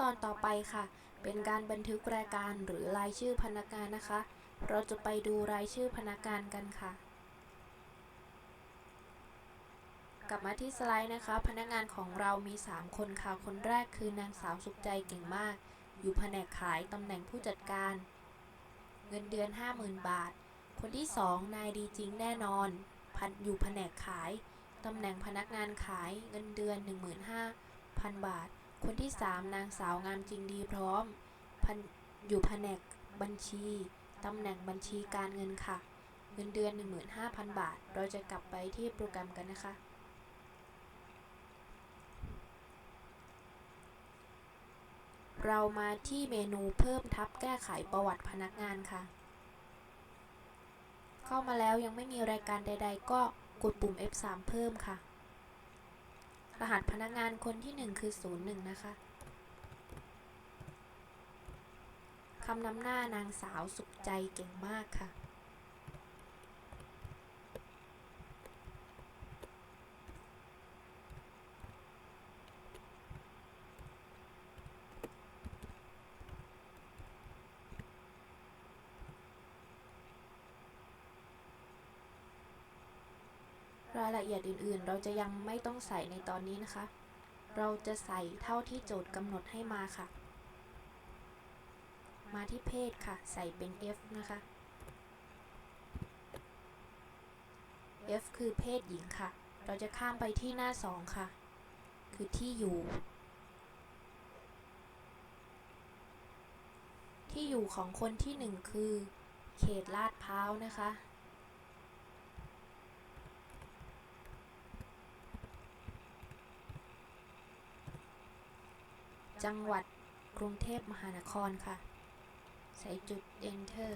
ตอนต่อไปค่ะ เป็นการบันทึกรายการหรือรายชื่อพนักงานนะคะ เราจะไปดูรายชื่อพนักงานกันค่ะ กลับมาที่สไลด์นะคะ พนักงานของเรามี 3 คนค่ะ คนแรกคือนางสาวสุขใจเก่งมาก อยู่แผนกขายตำแหน่งผู้จัดการ เงินเดือน 50,000 บาท คนที่ 2 นายดีจริงแน่นอนพันอยู่แผนกขายตำแหน่งพนักงานขายเงินเดือน 15,000 บาท คนที่3นางสาวงามจริงดีพร้อมอยู่แผนกบัญชีตำแหน่งบัญชีการเงินค่ะ เงินเดือน 15,000 บาท เราจะกลับไปที่โปรแกรมกันนะคะ เรามาที่เมนูเพิ่มทับแก้ไขประวัติพนักงานค่ะ เข้ามาแล้วยังไม่มีรายการใด ๆ ก็กดปุ่ม F3 เพิ่มค่ะ รหัสพนักงานคนที่1คือ01นะคะคำนำหน้านางสาวสุขใจเก่งมากค่ะ รายละเอียดอื่นๆ เราจะยังไม่ต้องใส่ในตอนนี้นะคะ เราจะใส่เท่าที่โจทย์กำหนดให้มาค่ะ มาที่เพศค่ะ ใส่เป็น F นะคะ F คือเพศหญิงค่ะ เราจะข้ามไปที่หน้า 2 ค่ะ คือที่อยู่ ที่อยู่ของคนที่ 1 คือ เขตลาดพร้าวนะคะ จังหวัดกรุงเทพมหานครค่ะ ใส่จุด enter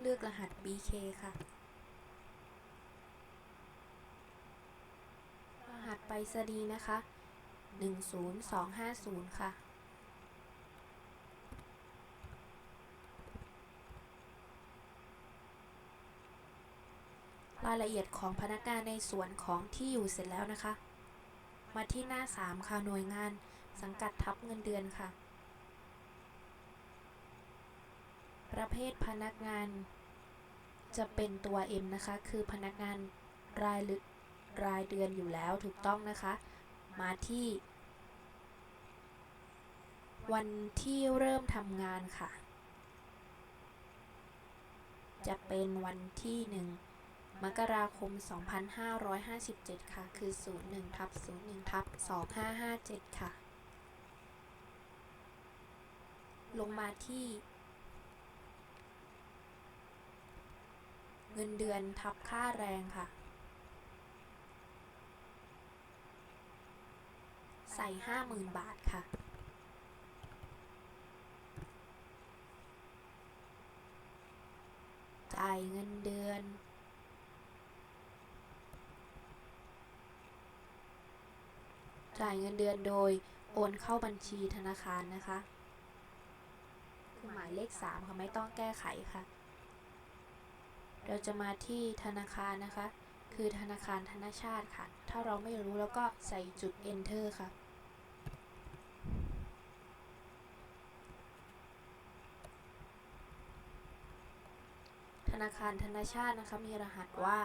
เลือกรหัส BK ค่ะ รหัสไปรษณีย์นะคะ 10250 ค่ะ รายละเอียดของพนักงานในส่วนของที่อยู่เสร็จแล้วนะคะ มาที่หน้า 3 ค่ะหน่วยงาน สังกัดทับเงินเดือนค่ะ ประเภทพนักงาน จะเป็นตัว M นะคะ คือพนักงานรายลึรายเดือนอยู่แล้วถูกต้องนะคะ มาที่ วันที่เริ่มทำงานค่ะ จะเป็นวันที่1 มกราคม 2557 ค่ะ คือ 01ทับ01ทับ2557 ค่ะ ลงมาที่ เงินเดือนทับค่าแรงค่ะ ใส่ 50,000 บาทค่ะจ่ายเงินเดือน จ่ายเงินเดือนโดยโอนเข้าบัญชีธนาคารนะคะคือหมายเลข3ค่ะไม่ต้องแก้ไขค่ะ เราจะมาที่ธนาคารนะคะ คือธนาคารธนชาติค่ะ ถ้าเราไม่รู้แล้วก็ใส่จุด enter ค่ะธนาคารธนชาตินะคะมีรหัสว่า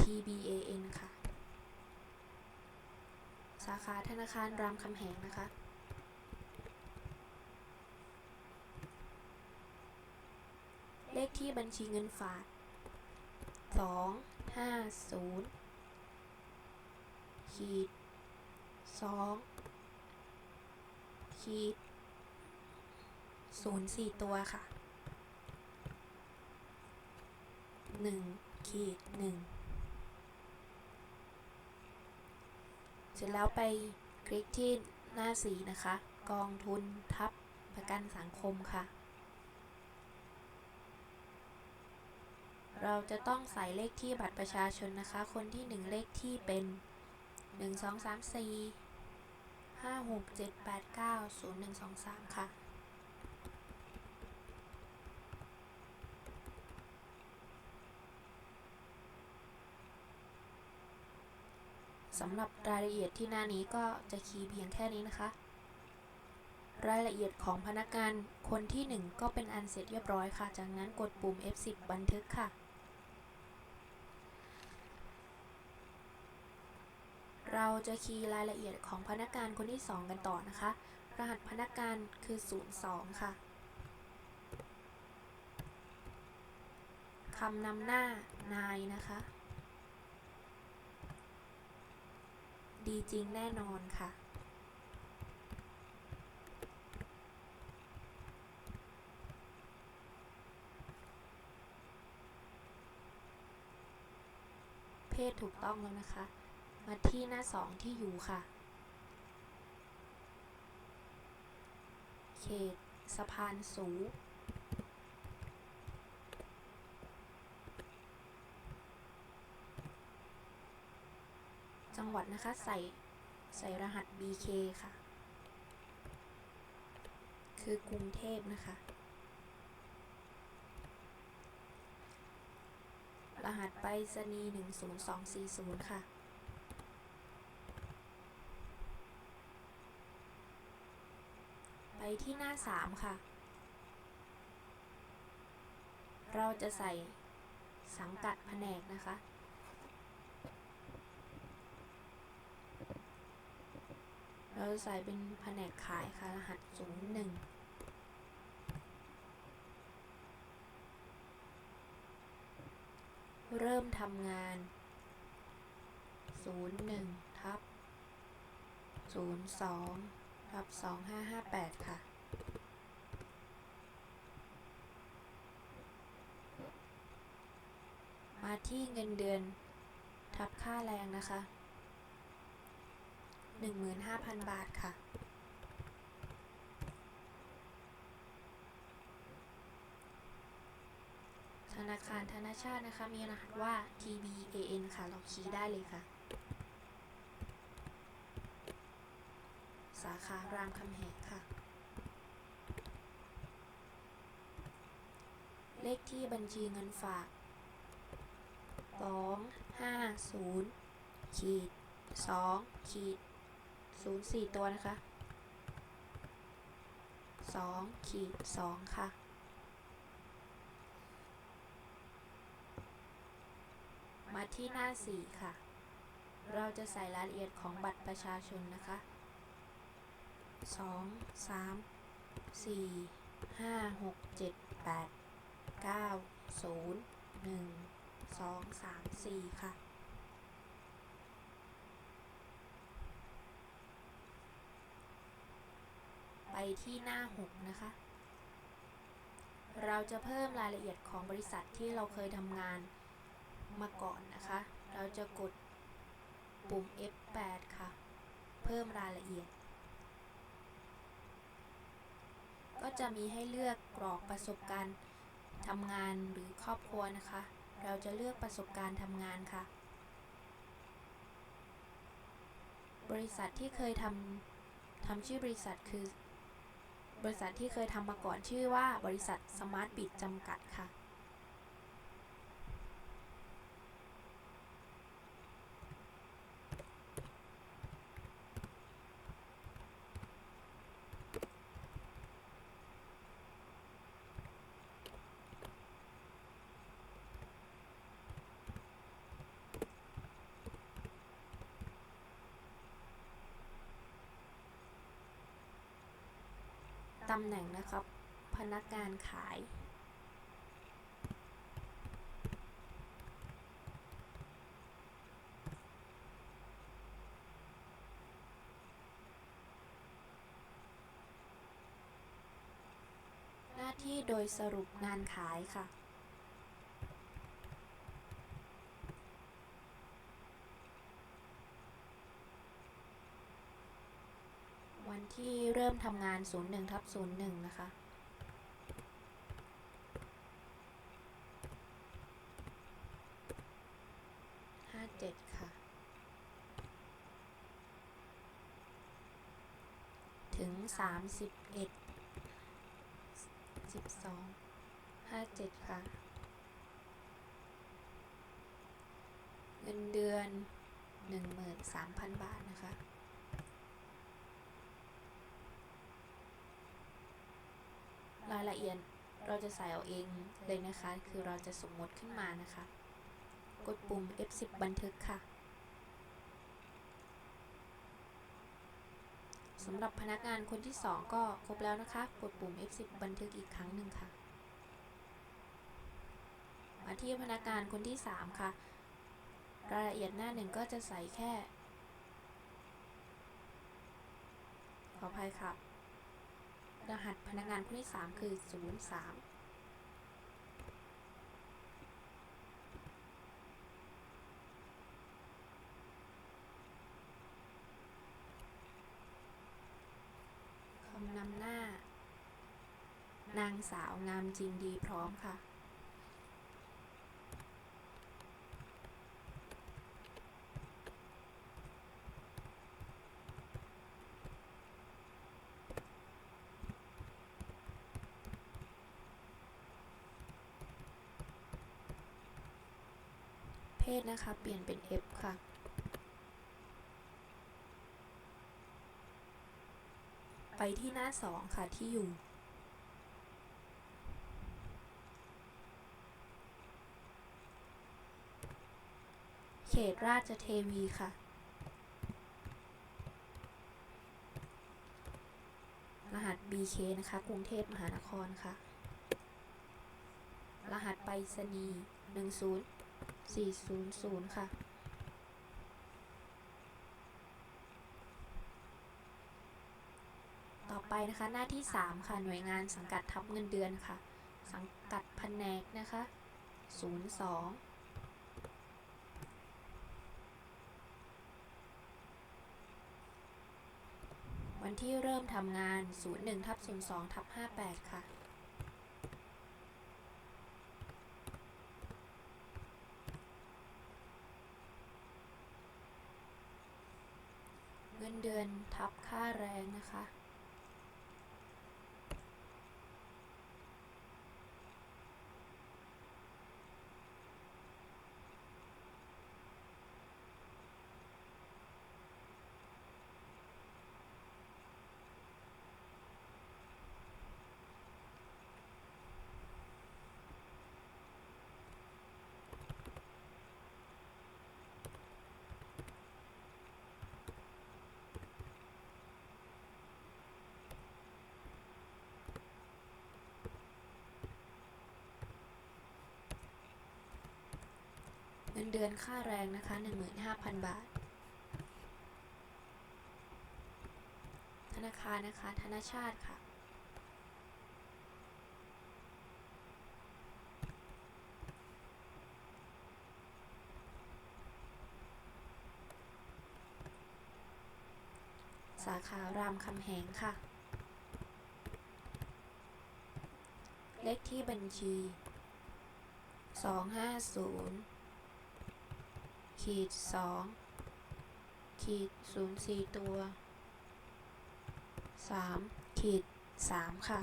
TBAN ค่ะ สาขาธนาคารรามคำแหงนะคะ เลขที่บัญชีเงินฝากสองห้าศูนย์ขีดสองขีดศูนย์สี่ตัวค่ะหนึ่งขีดหนึ่ง เสร็จแล้วไปคลิกที่หน้าสีนะคะ กองทุนทับประกันสังคมค่ะ เราจะต้องใส่เลขที่บัตรประชาชนนะคะ คนที่ 1 เลขที่เป็น 1 2 3 4 5 6 7 8 9 0 1 2 3 ค่ะ สำหรับรายละเอียดที่หน้านี้ก็จะคีย์เพียงแค่นี้นะคะ รายละเอียดของพนักงานคนที่ 1 ก็เป็นอันเสร็จเรียบร้อยค่ะ จากนั้นกดปุ่ม F10 บันทึกค่ะ เราจะคีย์รายละเอียดของพนักงานคนที่ 2 กันต่อนะคะ รหัสพนักงานคือ 02 ค่ะคำนำหน้านายนะคะ ดีจริงแน่นอนค่ะ เพศถูกต้องแล้วนะคะ มาที่หน้าสองที่อยู่ค่ะ เขตสะพานสูง จังหวัด นะคะ ใส่ใส่รหัส BK ค่ะ คือกรุงเทพนะคะ รหัสไปรษณีย์10240 ค่ะไปที่หน้า 3 ค่ะ เราจะใส่สังกัดแผนกนะคะ เรา จะใส่เป็นแผนกขายค่ะ รหัส01เริ่มทำงาน 01ทับ02ทับ2558 ค่ะ มาที่เงินเดือน ทับค่าแรงนะคะ 15,000 บาทค่ะ ธนาคารธนชาตินะคะ มีรหัสว่า TBAN ค่ะ เราคีย์ได้เลยค่ะ สาขารามคำแหงค่ะ เลขที่บัญชีเงินฝาก 250ขีด2ขีด 04ตัวนะคะ2ขีด2ค่ะ มาที่หน้า4ค่ะ เราจะใส่รายละเอียดของบัตรประชาชนนะคะ2 3 4 5 6 7 8 9 0 1 2 3 4ค่ะ ไป ที่หน้า 6 นะคะ เราจะเพิ่มรายละเอียดของบริษัทที่เราเคยทำงานมาก่อนนะคะ เราจะกดปุ่ม F8 ค่ะ เพิ่มรายละเอียด ก็จะมีให้เลือกกรอกประสบการณ์ทำงานหรือครอบครัวนะคะ เราจะเลือกประสบการณ์ทำงานค่ะ บริษัทที่เคยทำทำชื่อบริษัทคือ บริษัทที่เคยทำมาก่อนชื่อว่าบริษัทสมาร์ทบิดจำกัดค่ะ ตำแหน่งนะครับ พนักงานขาย หน้าที่โดยสรุปงานขายค่ะ วันที่เริ่มทำงาน 01ทับ01 นะคะ57ค่ะ ถึง31 12 57ค่ะ เงินเดือน13,000บาทนะคะ รายละเอียดเราจะใส่เอาเองเลยนะคะ คือเราจะสมมติขึ้นมานะคะ กดปุ่ม F10 บันทึกค่ะสำหรับพนักงานคนที่ 2 ก็ครบแล้วนะคะ กดปุ่ม F10 บันทึกอีกครั้งหนึ่งค่ะ มาที่พนักงานคนที่ 3 ค่ะ รายละเอียดหน้าหนึ่งก็จะใส่แค่ ขออภัยค่ะ รหัสพนักงานคนที่ 3 คือ 03คำนำหน้า นางสาวงามจริงดีพร้อมค่ะ ศนะคะ เปลี่ยนเป็น F ค่ะ ไปที่หน้า 2 ค่ะที่อยู่ เขตราชเทวีค่ะ รหัส BK นะคะ กรุงเทพมหานครค่ะ รหัสไปรษณีย์10 400 ค่ะ ต่อไปนะคะหน้าที่ 3 ค่ะ หน่วยงานสังกัดทับเงินเดือนค่ะ สังกัดแผนกนะคะ 02วันที่เริ่มทำงาน 01ทับ02ทับ58 ค่ะ เงินเดือนทับค่าแรงนะคะ เงินเดือนค่าแรงนะคะ 15,000 บาท ธนาคารนะคะ ธนาชาติค่ะ สาขารามคำแหงค่ะ เลขที่บัญชี 250 ขีดสองขีดศูนย์สี่ตัวสามขีดสามค่ะ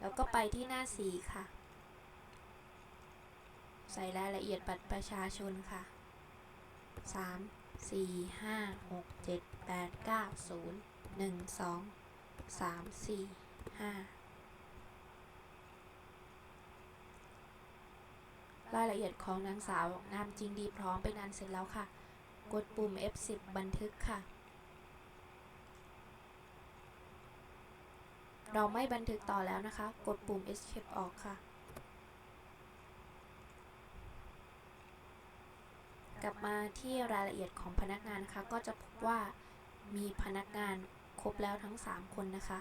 แล้วก็ไปที่หน้าสีค่ะ ใส่รายละเอียดบัตรประชาชนค่ะสามสี่ห้าหกเจ็ดแปดเก้าศูนย์หนึ่งสองสามสี่ห้า รายละเอียดของนางสาวงามจริงดีพร้อมเป็นอันเสร็จแล้วค่ะ กดปุ่ม F10 บันทึกค่ะ เราไม่บันทึกต่อแล้วนะคะ กดปุ่ม Escape ออกค่ะ กลับมาที่รายละเอียดของพนักงานนะคะ ก็จะพบว่ามีพนักงานครบแล้วทั้ง 3 คนนะคะ